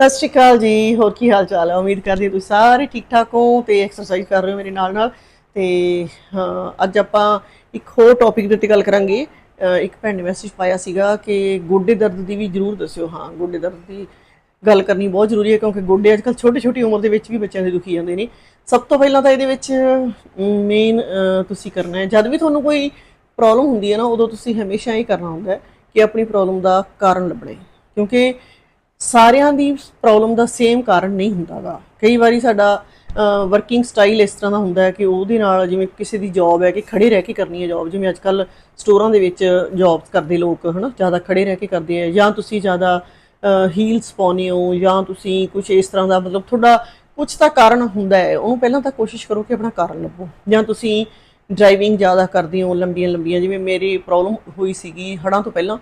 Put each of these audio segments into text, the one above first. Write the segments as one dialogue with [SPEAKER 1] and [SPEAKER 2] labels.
[SPEAKER 1] ਸਤਿ ਸ਼੍ਰੀ ਅਕਾਲ ਜੀ, ਹੋਰ ਕੀ ਹਾਲ ਚਾਲ ਹੈ ਉਮੀਦ ਕਰਦੀ ਹਾਂ ਤੁਸੀਂ ਸਾਰੇ ਠੀਕ ਠਾਕ ਹੋ ਤੇ ਐਕਸਰਸਾਈਜ਼ ਕਰ ਰਹੇ ਹੋ ਮੇਰੇ ਨਾਲ ਨਾਲ। ਤੇ ਅੱਜ ਆਪਾਂ ਇੱਕ ਹੋਰ ਟੌਪਿਕ ਦੇ ਉੱਤੇ ਗੱਲ ਕਰਾਂਗੇ। ਇੱਕ ਭੈਣ ਨੇ ਮੈਸੇਜ ਪਾਇਆ ਸੀਗਾ ਕਿ ਗੋਡੇ ਦਰਦ ਦੀ ਵੀ ਜ਼ਰੂਰ ਦੱਸਿਓ। ਹਾਂ, ਗੋਡੇ ਦਰਦ ਦੀ ਗੱਲ ਕਰਨੀ ਬਹੁਤ ਜ਼ਰੂਰੀ ਹੈ ਕਿਉਂਕਿ ਗੋਡੇ ਅੱਜਕੱਲ ਛੋਟੀ ਛੋਟੀ ਉਮਰ ਦੇ ਵਿੱਚ ਵੀ ਬੱਚਿਆਂ ਦੇ ਦੁਖੀ ਜਾਂਦੇ ਨੇ। ਸਭ ਤੋਂ ਪਹਿਲਾਂ ਤਾਂ ਇਹਦੇ ਵਿੱਚ ਮੇਨ ਤੁਸੀਂ ਕਰਨਾ ਹੈ। ਜਦ ਵੀ ਤੁਹਾਨੂੰ ਕੋਈ ਪ੍ਰੋਬਲਮ ਹੁੰਦੀ ਹੈ ਨਾ, ਉਦੋਂ ਤੁਸੀਂ ਹਮੇਸ਼ਾ ਇਹ ਕਰਨਾ ਹੁੰਦਾ ਹੈ ਕਿ ਆਪਣੀ ਪ੍ਰੋਬਲਮ ਦਾ ਕਾਰਨ ਲੱਭਣਾ ਕਿਉਂਕਿ ਸਾਰਿਆਂ ਦੀ ਪ੍ਰੋਬਲਮ ਦਾ ਸੇਮ ਕਾਰਨ ਨਹੀਂ ਹੁੰਦਾਗਾ। ਕਈ ਵਾਰੀ ਸਾਡਾ ਵਰਕਿੰਗ ਸਟਾਈਲ ਇਸ ਤਰ੍ਹਾਂ ਦਾ ਹੁੰਦਾ ਹੈ ਕਿ ਉਹਦੇ ਨਾਲ ਜਿਵੇਂ ਕਿਸੇ ਦੀ ਜੌਬ ਹੈ ਕਿ ਖੜੇ ਰਹਿ ਕੇ ਕਰਨੀ ਹੈ ਜੌਬ ਜਿਵੇਂ ਅੱਜ ਕੱਲ ਸਟੋਰਾਂ ਦੇ ਵਿੱਚ ਜੌਬਸ ਕਰਦੇ ਲੋਕ, ਹਨਾ, ਜ਼ਿਆਦਾ ਖੜੇ ਰਹਿ ਕੇ ਕਰਦੇ ਆ ਜਾਂ ਤੁਸੀਂ ਜ਼ਿਆਦਾ ਹੀਲਸ ਪਾਉਂਦੇ ਹੋ, ਜਾਂ ਤੁਸੀਂ ਕੁਝ ਇਸ ਤਰ੍ਹਾਂ ਦਾ ਮਤਲਬ ਤੁਹਾਡਾ ਕੁਝ ਤਾਂ ਕਾਰਨ ਹੁੰਦਾ ਹੈ, ਉਹਨੂੰ ਪਹਿਲਾਂ ਤਾਂ ਕੋਸ਼ਿਸ਼ ਕਰੋ ਕਿ ਆਪਣਾ ਕਾਰਨ ਲੱਭੋ। ਜਾਂ ਤੁਸੀਂ ਡਰਾਈਵਿੰਗ ਜ਼ਿਆਦਾ ਕਰਦੇ ਹੋ, ਲੰਬੀਆਂ ਲੰਬੀਆਂ, ਜਿਵੇਂ ਮੇਰੀ ਪ੍ਰੋਬਲਮ ਹੋਈ ਸੀਗੀ ਹੜਾਂ ਤੋਂ ਪਹਿਲਾਂ,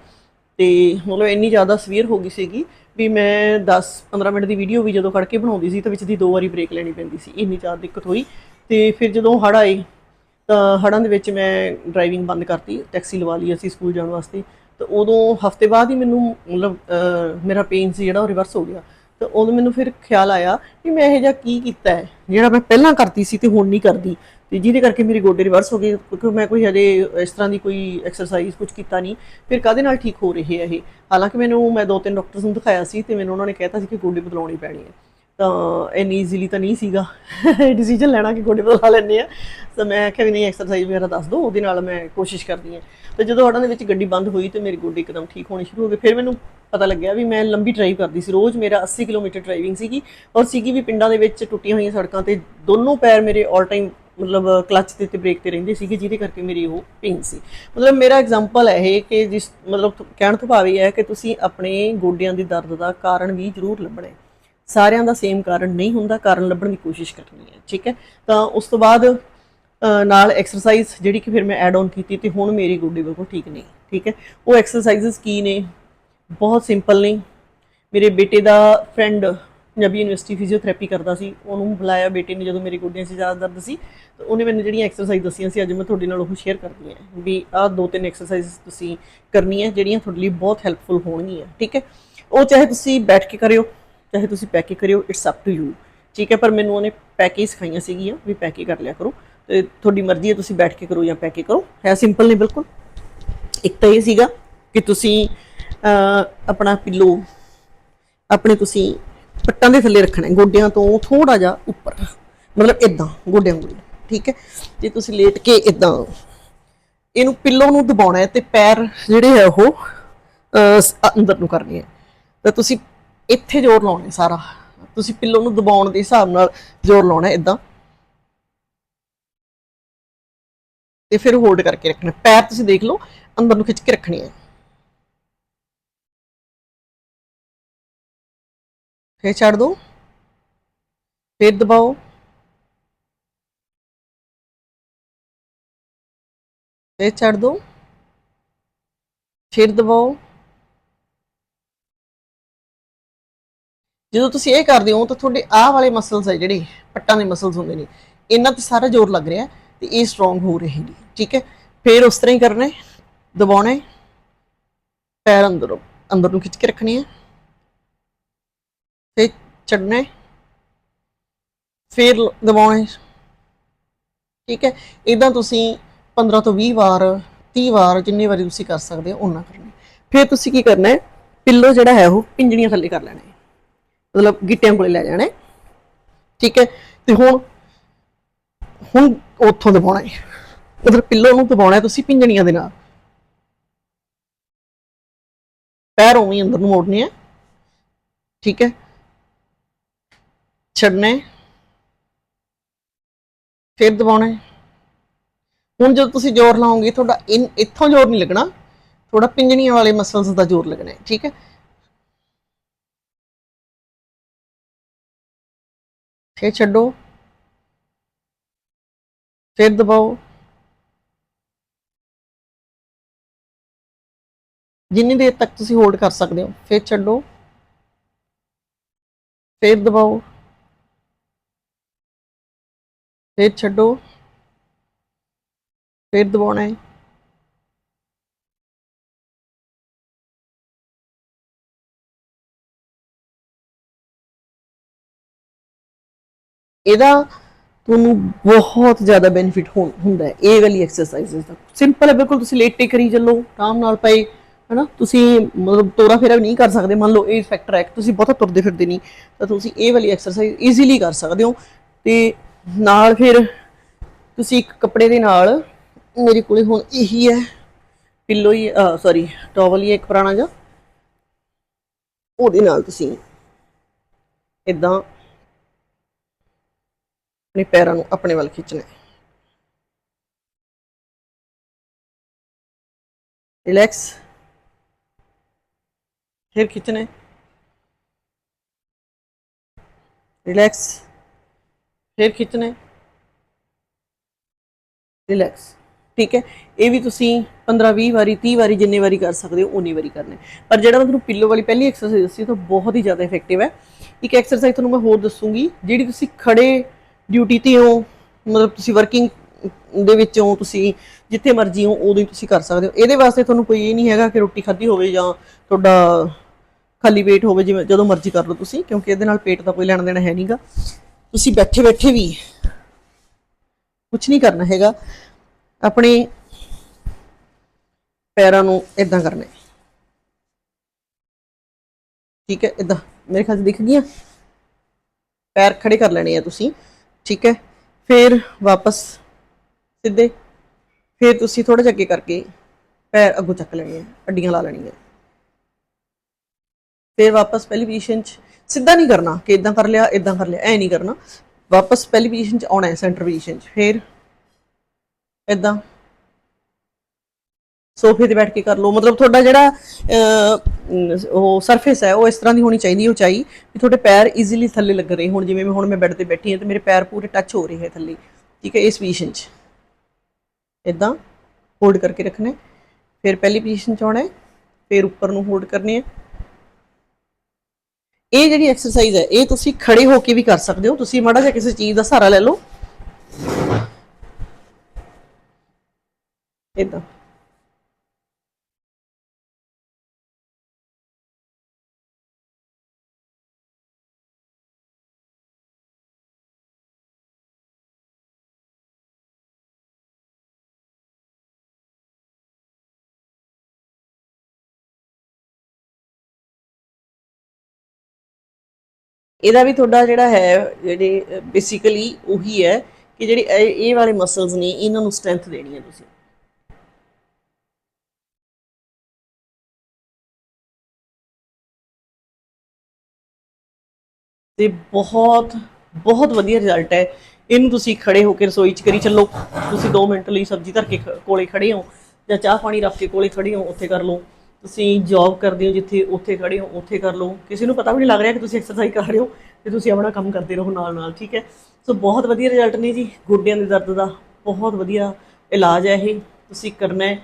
[SPEAKER 1] ਤੇ ਮਤਲਬ ਇੰਨੀ ਜ਼ਿਆਦਾ ਸਵੀਅਰ ਹੋ ਗਈ ਸੀਗੀ ਵੀ ਮੈਂ 10 15 ਮਿੰਟ ਦੀ ਵੀਡੀਓ ਵੀ ਜਦੋਂ ਖੜ ਕੇ ਬਣਾਉਂਦੀ ਸੀ ਤਾਂ ਵਿੱਚ ਦੀ ਦੋ ਵਾਰੀ ਬ੍ਰੇਕ ਲੈਣੀ ਪੈਂਦੀ ਸੀ, ਇੰਨੀ ਜ਼ਿਆਦਾ ਦਿੱਕਤ ਹੋਈ। ਤੇ ਫਿਰ ਜਦੋਂ ਹੜ ਆਏ, ਤਾਂ ਹੜਾਂ ਦੇ ਵਿੱਚ ਮੈਂ ਡਰਾਈਵਿੰਗ ਬੰਦ ਕਰਤੀ ਟੈਕਸੀ ਲਵਾ ਲਈ ਅਸੀਂ ਸਕੂਲ ਜਾਣ ਵਾਸਤੇ। ਤਾਂ ਉਦੋਂ ਹਫ਼ਤੇ ਬਾਅਦ ਹੀ ਮੈਨੂੰ ਮਤਲਬ ਮੇਰਾ ਪੇਨ ਸੀ ਜਿਹੜਾ ਉਹ ਰਿਵਰਸ ਹੋ ਗਿਆ। ਤਾਂ ਉਦੋਂ ਮੈਨੂੰ ਫਿਰ ਖਿਆਲ ਆਇਆ ਕਿ ਮੈਂ ਇਹ ਜਿਹਾ ਕੀ ਕੀਤਾ ਹੈ, ਜਿਹੜਾ ਮੈਂ ਪਹਿਲਾਂ ਕਰਦੀ ਸੀ ਤੇ ਹੁਣ ਨਹੀਂ ਕਰਦੀ। ਤੇ ਜਿਹਦੇ ਕਰਕੇ ਮੇਰੇ ਗੋਡੇ ਰਿਵਰਸ ਹੋ ਗਏ ਕਿਉਂਕਿ ਮੈਂ ਕੋਈ ਹਜੇ ਇਸ ਤਰ੍ਹਾਂ ਦੀ ਕੋਈ ਐਕਸਰਸਾਈਜ਼ ਕੁਝ ਕੀਤਾ ਨਹੀਂ। ਫਿਰ ਕਾਦੇ ਨਾਲ ਠੀਕ ਹੋ ਰਹੇ ਹੈ ਇਹ? ਹਾਲਾਂਕਿ ਮੈਨੂੰ ਮੈਂ ਦੋ ਤਿੰਨ ਡਾਕਟਰਸ ਨੂੰ ਦਿਖਾਇਆ ਸੀ ਤੇ ਮੈਨੂੰ ਉਹਨਾਂ ਨੇ ਕਹਿਤਾ ਸੀ ਕਿ ਗੋਡੇ ਬਦਲਾਉਣੀ ਪੈਣੀ ਹੈ ਤਾਂ ਇੰਨੀ ਈਜ਼ੀਲੀ ਤਾਂ ਨਹੀਂ ਸੀਗਾ। ਡਿਸੀਜਨ ਲੈਣਾ ਕਿ ਗੋਡੇ ਬਦਲਾ ਲੈਣੇ ਆ। ਤਾਂ ਮੈਂ ਆਖਿਆ ਵੀ ਨਹੀਂ ਐਕਸਰਸਾਈਜ਼ ਵਗੈਰਾ ਦੱਸ ਦਿਓ, ਉਹਦੇ ਨਾਲ ਮੈਂ ਕੋਸ਼ਿਸ਼ ਕਰਦੀ ਹਾਂ ਤੇ ਜਦੋਂ ਹੜਾਂ ਦੇ ਵਿੱਚ ਗੱਡੀ ਬੰਦ ਹੋਈ ਤੇ ਮੇਰੇ ਗੋਡੇ ਇੱਕਦਮ ਠੀਕ ਹੋਣੇ ਸ਼ੁਰੂ ਹੋ ਗਏ। ਫਿਰ ਮੈਨੂੰ ਪਤਾ ਲੱਗਿਆ ਵੀ ਮੈਂ ਲੰਬੀ ਡਰਾਈਵ ਕਰਦੀ ਸੀ। ਰੋਜ਼ ਮੇਰਾ 80 ਕਿਲੋਮੀਟਰ ਡਰਾਈਵਿੰਗ ਸੀਗੀ ਔਰ ਸੀਗੀ ਵੀ ਪਿੰਡਾਂ ਦੇ ਵਿੱਚ ਟੁੱਟੀਆਂ ਹੋਈਆਂ ਸੜਕਾਂ ਤੇ ਦੋਨੋਂ ਪੈਰ ਮੇਰੇ 올 ਟਾਈਮ ਮਤਲਬ ਕਲੱਚ ਤੇ ਤੇ ਬ੍ਰੇਕ ਤੇ ਰਹਿੰਦੇ ਸੀਗੇ, ਜਿਹਦੇ ਕਰਕੇ ਮੇਰੀ ਉਹ ਪੇਨ ਸੀ। ਮਤਲਬ ਮੇਰਾ ਐਗਜ਼ਾਮਪਲ ਹੈ ਇਹ ਕਿ ਜਿਸ, ਮਤਲਬ ਕਹਿਣ ਤੋਂ ਭਾਵ ਇਹ ਹੈ ਕਿ ਤੁਸੀਂ ਆਪਣੇ ਗੋਡਿਆਂ ਦੇ ਦਰਦ ਦਾ ਕਾਰਨ ਵੀ ਜ਼ਰੂਰ ਲੱਭਣਾ ਸਾਰਿਆਂ ਦਾ ਸੇਮ ਕਾਰਨ ਨਹੀਂ ਹੁੰਦਾ, ਕਾਰਨ ਲੱਭਣ ਦੀ ਕੋਸ਼ਿਸ਼ ਕਰਨੀ ਹੈ, ਠੀਕ ਹੈ? ਤਾਂ ਉਸ ਤੋਂ ਬਾਅਦ ਨਾਲ ਐਕਸਰਸਾਈਜ਼ ਜਿਹੜੀ ਕਿ ਫਿਰ ਮੈਂ ਐਡ ਆਨ ਕੀਤੀ ਤੇ ਹੁਣ ਮੇਰੇ ਗੋਡੇ ਬਿਲਕੁਲ ਠੀਕ ਨਹੀਂ ਠੀਕ ਹੈ? ਉਹ ਐਕਸਰਸਾਈਜ਼ਸ ਕੀ ਨੇ? ਬਹੁਤ ਸਿੰਪਲ ਨੇ। ਮੇਰੇ ਬੇਟੇ ਦਾ ਫਰੈਂਡ ਪੰਜਾਬੀ ਯੂਨੀਵਰਸਿਟੀ ਫਿਜ਼ੀਓਥੈਰੇਪੀ ਕਰਦਾ ਸੀ, ਉਹਨੂੰ ਬੁਲਾਇਆ ਬੇਟੇ ਨੇ ਜਦੋਂ ਮੇਰੇ ਗੋਡਿਆਂ 'ਚ ਜ਼ਿਆਦਾ ਦਰਦ ਸੀ ਤਾਂ ਉਹਨੇ ਮੈਨੂੰ ਜਿਹੜੀਆਂ ਐਕਸਰਸਾਈਜ਼ ਦੱਸੀਆਂ ਸੀ, ਅੱਜ ਮੈਂ ਤੁਹਾਡੇ ਨਾਲ ਉਹ ਸ਼ੇਅਰ ਕਰਦੀ ਹਾਂ ਵੀ ਆਹ ਦੋ ਤਿੰਨ ਐਕਸਰਸਾਈਜ਼ ਤੁਸੀਂ ਕਰਨੀਆਂ ਜਿਹੜੀਆਂ ਤੁਹਾਡੇ ਲਈ ਬਹੁਤ ਹੈਲਪਫੁਲ ਹੋਣਗੀਆਂ, ਠੀਕ ਹੈ? ਉਹ ਚਾਹੇ ਤੁਸੀਂ ਬੈਠ ਕੇ ਕਰਿਓ, ਚਾਹੇ ਤੁਸੀਂ ਪੈ ਕੇ ਕਰਿਓ ਇਟਸ ਅਪ ਟੂ ਯੂ ਠੀਕ ਹੈ? ਪਰ ਮੈਨੂੰ ਉਹਨੇ ਪੈ ਕੇ ਹੀ ਸਿਖਾਈਆਂ ਸੀਗੀਆਂ ਵੀ ਪੈ ਕੇ ਕਰ ਲਿਆ ਕਰੋ ਤੇ ਤੁਹਾਡੀ ਮਰਜ਼ੀ ਹੈ, ਤੁਸੀਂ ਬੈਠ ਕੇ ਕਰੋ ਜਾਂ ਪੈ ਕੇ ਕਰੋ, ਹੈ ਸਿੰਪਲ ਨੇ ਬਿਲਕੁਲ। ਇੱਕ ਤਾਂ ਇਹ ਸੀਗਾ ਕਿ ਤੁਸੀਂ ਆਪਣਾ ਪਿੱਲੋ ਆਪਣੇ ਤੁਸੀਂ ਪੱਟਾਂ ਦੇ ਥੱਲੇ ਰੱਖਣਾ ਹੈ, ਗੋਡਿਆਂ ਤੋਂ ਥੋੜਾ ਜਿਹਾ ਉੱਪਰ। ਮਤਲਬ ਇਦਾਂ ਗੋਡਿਆਂ ਕੋਲ ਠੀਕ ਹੈ? ਜੇ ਤੁਸੀਂ ਲੇਟ ਕੇ ਇਦਾਂ ਇਹਨੂੰ ਪਿੱਲੋ ਨੂੰ ਦਬਾਉਣਾ ਹੈ ਤੇ ਪੈਰ ਜਿਹੜੇ ਹੈ ਉਹ ਅਹ, ਅੰਦਰ ਨੂੰ ਕਰਨੇ ਹੈ। ਤਾਂ ਤੁਸੀਂ ਇੱਥੇ ਜ਼ੋਰ ਲਾਉਣਾ ਸਾਰਾ। ਤੁਸੀਂ ਪਿੱਲੋ ਨੂੰ ਦਬਾਉਣ ਦੇ ਹਿਸਾਬ ਨਾਲ ਜ਼ੋਰ ਲਾਉਣਾ ਹੈ ਇਦਾਂ ਤੇ ਫਿਰ ਹੋਲਡ ਕਰਕੇ ਰੱਖਣਾ ਪੈਰ ਤੁਸੀਂ ਦੇਖ ਲਓ ਅੰਦਰ ਨੂੰ ਖਿੱਚ ਕੇ ਰੱਖਣੇ ਹੈ। ਫਿਰ ਛੱਡ ਦਿਓ ਫਿਰ ਦਬਾਓ। ਫਿਰ ਛੱਡ ਦਿਓ ਫਿਰ ਦਬਾਓ। ਜਦੋਂ ਤੁਸੀਂ ਇਹ ਕਰਦੇ ਹੋ ਤਾਂ ਤੁਹਾਡੇ ਆਹ ਵਾਲੇ ਮਸਲਸ ਹੈ ਜਿਹੜੇ, ਪੱਟਾਂ ਦੇ ਮਸਲਸ ਹੁੰਦੇ ਨੇ, ਇਹਨਾਂ ਤੇ ਸਾਰਾ ਜ਼ੋਰ ਲੱਗ ਰਿਹਾ ਤੇ ਇਹ ਸਟਰੋਂਗ ਹੋ ਰਹੇ ਨੇ ਠੀਕ ਹੈ? ਫਿਰ ਉਸ ਤਰ੍ਹਾਂ ਹੀ ਕਰਨਾ ਹੈ, ਦਬਾਉਣਾ ਹੈ। ਪੈਰ ਅੰਦਰ ਅੰਦਰ ਨੂੰ ਖਿੱਚ ਕੇ ਰੱਖਣੇ ਹੈ ਫਿਰ ਛੱਡਣਾ ਫਿਰ ਦਬਾਉਣਾ ਠੀਕ ਹੈ। ਇਦਾਂ ਤੁਸੀਂ 15 ਤੋਂ 20 ਵਾਰ 30 ਵਾਰ ਜਿੰਨੀ ਵਾਰੀ ਤੁਸੀਂ ਕਰ ਸਕਦੇ ਹੋ ਉਹਨਾਂ ਕਰਨਾ ਫਿਰ ਤੁਸੀਂ ਕੀ ਕਰਨਾ ਹੈ? ਪਿੱਲੋ ਜਿਹੜਾ ਹੈ, ਉਹ ਪਿੰਜਣੀਆਂ ਥੱਲੇ ਕਰ ਲੈਣਾ ਹੈ। ਮਤਲਬ ਗਿੱਟਿਆਂ ਕੋਲੇ ਲੈ ਜਾਣਾ ਠੀਕ ਹੈ। ਤੇ ਹੁਣ ਹੁਣ ਉੱਥੋਂ ਦਬਾਉਣਾ ਹੈ। ਮਤਲਬ ਪਿੱਲੋ ਨੂੰ ਦਬਾਉਣਾ ਤੁਸੀਂ ਪਿੰਜਣੀਆਂ ਦੇ ਨਾਲ। ਪੈਰ ਉਵੇਂ ਅੰਦਰ ਨੂੰ ਮੋੜਨੇ ਆ। ਠੀਕ ਹੈ। ਛੱਡਣਾ, ਫਿਰ ਦਬਾਉਣਾ। ਹੁਣ ਜਦੋਂ ਤੁਸੀਂ ਜ਼ੋਰ ਲਾਓਗੇ, ਤੁਹਾਡਾ ਇਨ, ਇੱਥੋਂ ਜ਼ੋਰ ਨਹੀਂ ਲੱਗਣਾ ਥੋੜਾ ਪਿੰਜਣੀਆਂ ਵਾਲੇ ਮਸਲਸ ਦਾ ਜ਼ੋਰ ਲੱਗਣਾ ਹੈ, ਠੀਕ ਹੈ? ਫਿਰ ਛੱਡੋ। ਫਿਰ ਦਬਾਓ। ਜਿੰਨੀ ਦੇਰ ਤੱਕ ਤੁਸੀਂ ਹੋਲਡ ਕਰ ਸਕਦੇ ਹੋ, ਫਿਰ ਛੱਡੋ। ਫਿਰ ਦਬਾਓ। ਫਿਰ ਛੱਡੋ। ਫਿਰ ਦਬਾਉਣਾ ਹੈ। ਇਹਦਾ ਤੁਹਾਨੂੰ ਬਹੁਤ ਜ਼ਿਆਦਾ ਬੈਨੀਫਿਟ ਹੁੰਦਾ ਹੈ। ਇਹ ਵਾਲੀ ਐਕਸਰਸਾਈਜ਼ਸ ਦਾ। ਸਿੰਪਲ ਹੈ, ਬਿਲਕੁਲ ਤੁਸੀਂ ਲੇਟੇ ਕਰੀ ਚੱਲੋ, ਆਰਾਮ ਨਾਲ ਪਏ, ਹਨਾ? ਤੁਸੀਂ ਮਤਲਬ ਤੋਰਾ ਫੇਰਾ ਵੀ ਨਹੀਂ ਕਰ ਸਕਦੇ। ਮੰਨ ਲਓ ਇਹ ਫੈਕਟਰ ਹੈ ਕਿ ਤੁਸੀਂ ਬਹੁਤਾ ਤੁਰਦੇ ਫਿਰਦੇ ਨਹੀਂ, ਤਾਂ ਤੁਸੀਂ ਇਹ ਵਾਲੀ ਐਕਸਰਸਾਈਜ਼ ਈਜ਼ੀਲੀ ਕਰ ਸਕਦੇ ਹੋ। ਤੇ ਨਾਲ ਫਿਰ ਤੁਸੀਂ ਇੱਕ ਕੱਪੜੇ ਦੇ ਨਾਲ ਮੇਰੇ ਕੋਲੇ ਹੁਣ ਇਹੀ ਹੈ ਪਿੱਲੋ ਹੀ ਸੌਰੀ ਟਾਵਲ ਹੀ ਹੈ ਇੱਕ ਪੁਰਾਣਾ ਜਿਹਾ। ਉਹਦੇ ਨਾਲ ਤੁਸੀਂ ਇਦਾਂ ਆਪਣੇ ਪੈਰਾਂ ਨੂੰ ਆਪਣੇ ਵੱਲ ਖਿੱਚਣਾ ਰਿਲੈਕਸ ਫਿਰ ਖਿੱਚਣਾ ਰਿਲੈਕਸ ਫਿਰ ਖਿੱਚਣਾ ਰਿਲੈਕਸ ਠੀਕ ਹੈ? ਇਹ ਵੀ ਤੁਸੀਂ 15 20 ਵਾਰੀ 30 ਵਾਰੀ ਜਿੰਨੇ ਵਾਰੀ ਕਰ ਸਕਦੇ ਹੋ ਉਨੀ ਵਾਰੀ ਕਰਨਾ ਪਰ ਜਿਹੜਾ ਮੈਂ ਤੁਹਾਨੂੰ ਪਿੱਲੋ ਵਾਲੀ ਪਹਿਲੀ ਐਕਸਰਸਾਈਜ਼ ਦੱਸੀ ਤਾਂ ਬਹੁਤ ਹੀ ਜ਼ਿਆਦਾ ਇਫੈਕਟਿਵ ਹੈ। ਇੱਕ ਐਕਸਰਸਾਈਜ਼ ਤੁਹਾਨੂੰ ਮੈਂ ਹੋਰ ਦੱਸੂਗੀ, ਜਿਹੜੀ ਤੁਸੀਂ ਖੜੇ ਡਿਊਟੀ ਤੇ ਹੋ, ਮਤਲਬ ਤੁਸੀਂ ਵਰਕਿੰਗ ਦੇ ਵਿੱਚ ਹੋ, ਤੁਸੀਂ ਜਿੱਥੇ ਮਰਜ਼ੀ ਹੋ, ਉਦੋਂ ਹੀ ਤੁਸੀਂ ਕਰ ਸਕਦੇ ਹੋ। ਇਹਦੇ ਵਾਸਤੇ ਤੁਹਾਨੂੰ ਕੋਈ ਇਹ ਨਹੀਂ ਹੈਗਾ ਕਿ ਰੋਟੀ ਖਾਧੀ ਹੋਵੇ ਜਾਂ ਤੁਹਾਡਾ ਖਾਲੀ ਪੇਟ ਹੋਵੇ, ਜਿਵੇਂ ਜਦੋਂ ਮਰਜ਼ੀ ਕਰ ਲਓ ਤੁਸੀਂ, ਕਿਉਂਕਿ ਇਹਦੇ ਨਾਲ ਪੇਟ ਦਾ ਕੋਈ ਲੈਣ ਦੇਣਾ ਹੈ ਨਹੀਂਗਾ ਤੁਸੀਂ ਬੈਠੇ ਬੈਠੇ ਵੀ ਕੁਝ ਨਹੀਂ ਕਰਨਾ ਹੈਗਾ। ਆਪਣੇ ਪੈਰਾਂ ਨੂੰ ਇਦਾਂ ਕਰਨਾ ਹੈ। ਠੀਕ ਹੈ ਇਦਾਂ ਮੇਰੇ ਖਿਆਲ 'ਚ ਦਿਖ ਗਈਆਂ? ਪੈਰ ਖੜੇ ਕਰ ਲੈਣੇ ਆ ਤੁਸੀਂ। ਠੀਕ ਹੈ, ਫਿਰ ਵਾਪਸ ਸਿੱਧੇ। ਫਿਰ ਤੁਸੀਂ ਥੋੜਾ ਜਿਹਾ ਅੱਗੇ ਕਰਕੇ ਪੈਰ ਅੱਗੋਂ ਚੱਕ ਲੈਣੇ ਆ ਅੱਡੀਆਂ ਲਾ ਲੈਣੀਆਂ। ਫਿਰ ਵਾਪਸ ਪਹਿਲੀ ਪੋਜੀਸ਼ਨ 'ਚ ਸਿੱਧਾ ਨਹੀਂ ਕਰਨਾ ਕਿ ਇਦਾਂ ਕਰ ਲਿਆ ਇਦਾਂ ਕਰ ਲਿਆ, ਐ ਨਹੀਂ ਕਰਨਾ। ਵਾਪਸ ਪਹਿਲੀ ਪੋਜੀਸ਼ਨ 'ਚ ਆਉਣਾ ਹੈ ਸੈਂਟਰ ਪੋਜੀਸ਼ਨ 'ਚ। ਫਿਰ ਇਦਾਂ ਸੋਫੇ ਤੇ ਬੈਠ ਕੇ ਕਰ ਲਓ। ਮਤਲਬ ਤੁਹਾਡਾ ਜਿਹੜਾ ਉਹ ਸਰਫੇਸ ਹੈ, ਉਹ ਇਸ ਤਰ੍ਹਾਂ ਦੀ ਹੋਣੀ ਚਾਹੀਦੀ ਹੈ ਉਚਾਈ, ਵੀ ਤੁਹਾਡੇ ਪੈਰ ਈਜ਼ੀਲੀ ਥੱਲੇ ਲੱਗ ਰਹੇ ਹੁਣ। ਜਿਵੇਂ ਮੈਂ ਹੁਣ ਮੈਂ ਬੈੱਡ ਤੇ ਬੈਠੀ ਹਾਂ ਤੇ ਮੇਰੇ ਪੈਰ ਪੂਰੇ ਟੱਚ ਹੋ ਰਹੇ ਹੈ ਥੱਲੇ। ਠੀਕ ਹੈ, ਇਸ ਪੋਜੀਸ਼ਨ 'ਚ। ਇਦਾਂ ਹੋਲਡ ਕਰਕੇ ਰੱਖਣਾ ਫਿਰ ਪਹਿਲੀ ਪੋਜੀਸ਼ਨ 'ਚ ਆਉਣਾ ਹੈ। ਫਿਰ ਉੱਪਰ ਨੂੰ ਹੋਲਡ ਕਰਨੇ ਹੈ। ਇਹ ਜਿਹੜੀ ਐਕਸਰਸਾਈਜ਼ ਹੈ, ਇਹ ਤੁਸੀਂ ਖੜੇ ਹੋ ਕੇ ਵੀ ਕਰ ਸਕਦੇ ਹੋ। ਤੁਸੀਂ ਮਾੜਾ ਜਿਹਾ ਕਿਸੇ ਚੀਜ਼ ਦਾ ਸਹਾਰਾ ਲੈ ਲਓ। ਇਦਾਂ ਇਹਦਾ ਵੀ ਤੁਹਾਡਾ ਜਿਹੜਾ ਹੈ, ਜਿਹੜੇ ਬੇਸਿਕਲੀ ਉਹੀ ਹੈ ਕਿ ਜਿਹੜੇ ਇਹ ਇਹ ਵਾਲੇ ਮਸਲਸ ਨੇ, ਇਹਨਾਂ ਨੂੰ ਸਟਰੈਂਥ ਦੇਣੀ ਹੈ ਤੁਸੀਂ। ਤੇ ਬਹੁਤ ਬਹੁਤ ਵਧੀਆ ਰਿਜ਼ਲਟ ਹੈ। ਇਹਨੂੰ ਤੁਸੀਂ ਖੜੇ ਹੋ ਕੇ ਰਸੋਈ 'ਚ ਕਰੀ ਚੱਲੋ। ਤੁਸੀਂ 2 ਮਿੰਟ ਲਈ ਸਬਜ਼ੀ ਧਰ ਕੇ ਕੋਲੇ ਖੜੇ ਹੋ ਜਾਂ ਚਾਹ ਪਾਣੀ ਰੱਖ ਕੇ ਕੋਲੇ ਖੜੇ ਹੋ, ਉੱਥੇ ਕਰ ਲਓ। ਤੁਸੀਂ ਜੌਬ ਕਰਦੇ ਹੋ ਜਿੱਥੇ ਉੱਥੇ ਖੜੇ ਹੋ, ਉੱਥੇ ਕਰ ਲਓ। ਕਿਸੇ ਨੂੰ ਪਤਾ ਵੀ ਨਹੀਂ ਲੱਗ ਰਿਹਾ ਕਿ ਤੁਸੀਂ ਐਕਸਰਸਾਈਜ਼ ਕਰ ਰਹੇ ਹੋ ਤੇ ਤੁਸੀਂ ਆਪਣਾ ਕੰਮ ਕਰਦੇ ਰਹੋ ਨਾਲ ਨਾਲ ਠੀਕ ਹੈ? ਸੋ ਬਹੁਤ ਵਧੀਆ ਰਿਜ਼ਲਟ ਨੇ ਜੀ ਗੋਡਿਆਂ ਦੇ ਦਰਦ ਦਾ। ਬਹੁਤ ਵਧੀਆ ਇਲਾਜ ਹੈ ਇਹ, ਤੁਸੀਂ ਕਰਨਾ ਹੈ।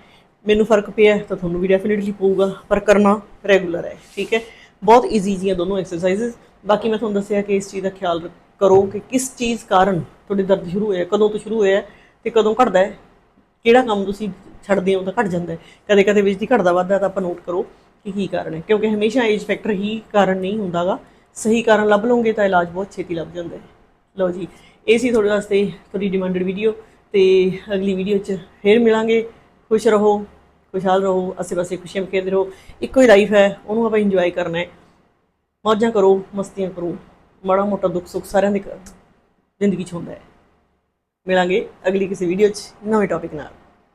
[SPEAKER 1] ਮੈਨੂੰ ਫ਼ਰਕ ਪਿਆ ਤਾਂ ਤੁਹਾਨੂੰ ਵੀ ਡੈਫੀਨਿਟਲੀ ਪਊਗਾ, ਪਰ ਕਰਨਾ ਰੈਗੂਲਰ ਹੈ, ਠੀਕ ਹੈ? ਬਹੁਤ ਈਜ਼ੀ ਜੀਆਂ ਦੋਨੋਂ ਐਕਸਰਸਾਈਜ਼ਸ ਬਾਕੀ ਮੈਂ ਤੁਹਾਨੂੰ ਦੱਸਿਆ ਕਿ ਇਸ ਚੀਜ਼ ਦਾ ਖਿਆਲ ਰ- ਕਰੋ ਕਿ ਕਿਸ ਚੀਜ਼ ਕਾਰਨ ਤੁਹਾਡੇ ਦਰਦ ਸ਼ੁਰੂ ਹੋਇਆ ਕਦੋਂ ਤੋਂ ਸ਼ੁਰੂ ਹੋਇਆ ਤੇ ਕਦੋਂ ਘਟਦਾ ਹੈ, ਕਿਹੜਾ ਕੰਮ ਤੁਸੀਂ ਛੱਡਦੇ ਹੋ ਤਾਂ ਘਟ ਜਾਂਦਾ ਕਦੇ ਕਦੇ ਵਿੱਚ ਦੀ ਘਟਦਾ ਵੱਧਦਾ ਤਾਂ ਆਪਾਂ ਨੋਟ ਕਰੋ ਕਿ ਕੀ ਕਾਰਨ ਹੈ। ਕਿਉਂਕਿ ਹਮੇਸ਼ਾ ਏਜ ਫੈਕਟਰ ਹੀ ਕਾਰਨ ਨਹੀਂ ਹੁੰਦਾਗਾ। ਸਹੀ ਕਾਰਨ ਲੱਭ ਲਓਗੇ ਤਾਂ ਇਲਾਜ ਬਹੁਤ ਛੇਤੀ ਲੱਭ ਜਾਂਦਾ ਹੈ। ਲਓ ਜੀ, ਇਹ ਸੀ ਤੁਹਾਡੇ ਵਾਸਤੇ ਤੁਹਾਡੀ ਡਿਮਾਂਡਡ ਵੀਡੀਓ ਤੇ ਅਗਲੀ ਵੀਡੀਓ 'ਚ ਫੇਰ ਮਿਲਾਂਗੇ। ਖੁਸ਼ ਰਹੋ, ਖੁਸ਼ਹਾਲ ਰਹੋ, ਆਸੇ-ਪਾਸੇ ਖੁਸ਼ੀਆਂ ਬਖੇਰਦੇ ਰਹੋ। ਇੱਕੋ ਹੀ ਲਾਈਫ ਹੈ, ਉਹਨੂੰ ਆਪਾਂ ਇੰਜੋਏ ਕਰਨਾ ਹੈ। ਮੌਜਾਂ ਕਰੋ, ਮਸਤੀਆਂ ਕਰੋ। ਮਾੜਾ ਮੋਟਾ ਦੁੱਖ ਸੁੱਖ ਸਾਰਿਆਂ ਦੇ ਜ਼ਿੰਦਗੀ 'ਚ ਹੁੰਦਾ ਹੈ। ਮਿਲਾਂਗੇ ਅਗਲੀ ਕਿਸੇ ਵੀਡੀਓ 'ਚ ਨਵੇਂ ਟੌਪਿਕ ਨਾਲ।